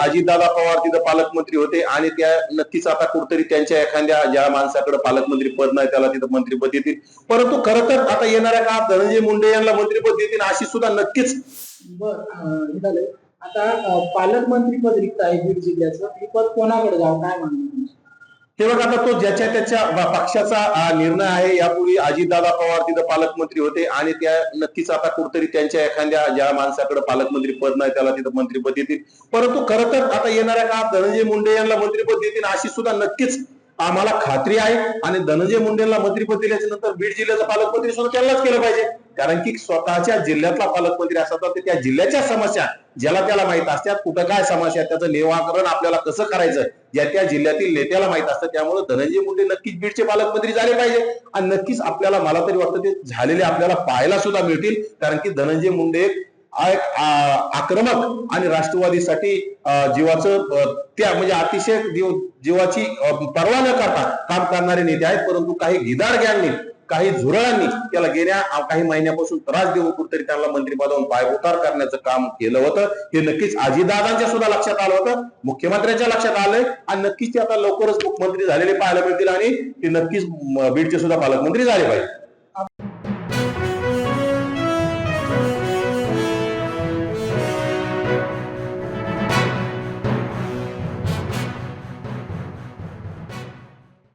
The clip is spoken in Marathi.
अजितदादा पवार तिथं पालकमंत्री होते आणि त्या नक्कीच आता कुठतरी त्यांच्या एखाद्या ज्या माणसाकडे पालकमंत्री पद नाही त्याला तिथं मंत्रीपद देतील. परंतु खरं तर आता येणाऱ्या काळात धनंजय मुंडे यांना मंत्रीपद देतील अशी सुद्धा नक्कीच बर झालं आता पालकमंत्री पद रिक्त आहे बीड जिल्ह्याचं. हे पद कोणाकडे जावं काय म्हणणं हे बघा आता तो ज्याच्या त्याच्या पक्षाचा निर्णय आहे यापूर्वी अजितदादा पवार तिथं पालकमंत्री होते आणि त्या नक्कीच आता कुठतरी त्यांच्या एखाद्या ज्या माणसाकडे पालकमंत्री पद नाही त्याला तिथं मंत्रीपद देतील. परंतु खरं तर आता येणाऱ्या काळात धनंजय मुंडे यांना मंत्रीपद देतील अशी सुद्धा नक्कीच आम्हाला खात्री आहे. आणि धनंजय मुंडेला मंत्रीपद दिल्याच्या नंतर बीड जिल्ह्याचा पालकमंत्री सुद्धा त्यांनाच केलं पाहिजे. कारण की स्वतःच्या जिल्ह्यातला पालकमंत्री असतात तर त्या जिल्ह्याच्या समस्या ज्याला त्याला माहीत असतात कुठं काय समस्या त्याचं निवाकरण आपल्याला कसं करायचं ज्या त्या जिल्ह्यातील नेत्याला माहीत असतं त्यामुळे धनंजय मुंडे नक्कीच बीडचे पालकमंत्री झाले पाहिजे. आणि नक्कीच आपल्याला मला तरी वाटतं ते झालेले आपल्याला पाहायला सुद्धा मिळतील कारण की धनंजय मुंडे एक आक्रमक आणि राष्ट्रवादीसाठी जीवाचं त्या म्हणजे अतिशय जीव जीवाची पर्वा न करता काम करणारे नेते आहेत परंतु काही गिदार गँगनी काही झुरळांनी त्याला गेल्या काही महिन्यापासून त्रास देऊन कुठेतरी त्यांना मंत्रिपदावरून पायउतार करण्याचं काम केलं होतं. हे नक्कीच आजीदादांच्या सुद्धा लक्षात आलं होतं. मुख्यमंत्र्यांच्या लक्षात आलंय. आणि नक्कीच ते आता लवकरच मुख्यमंत्री झालेले पाहायला मिळतील आणि ते नक्कीच बीडचे सुद्धा पालकमंत्री झाले पाहिजे.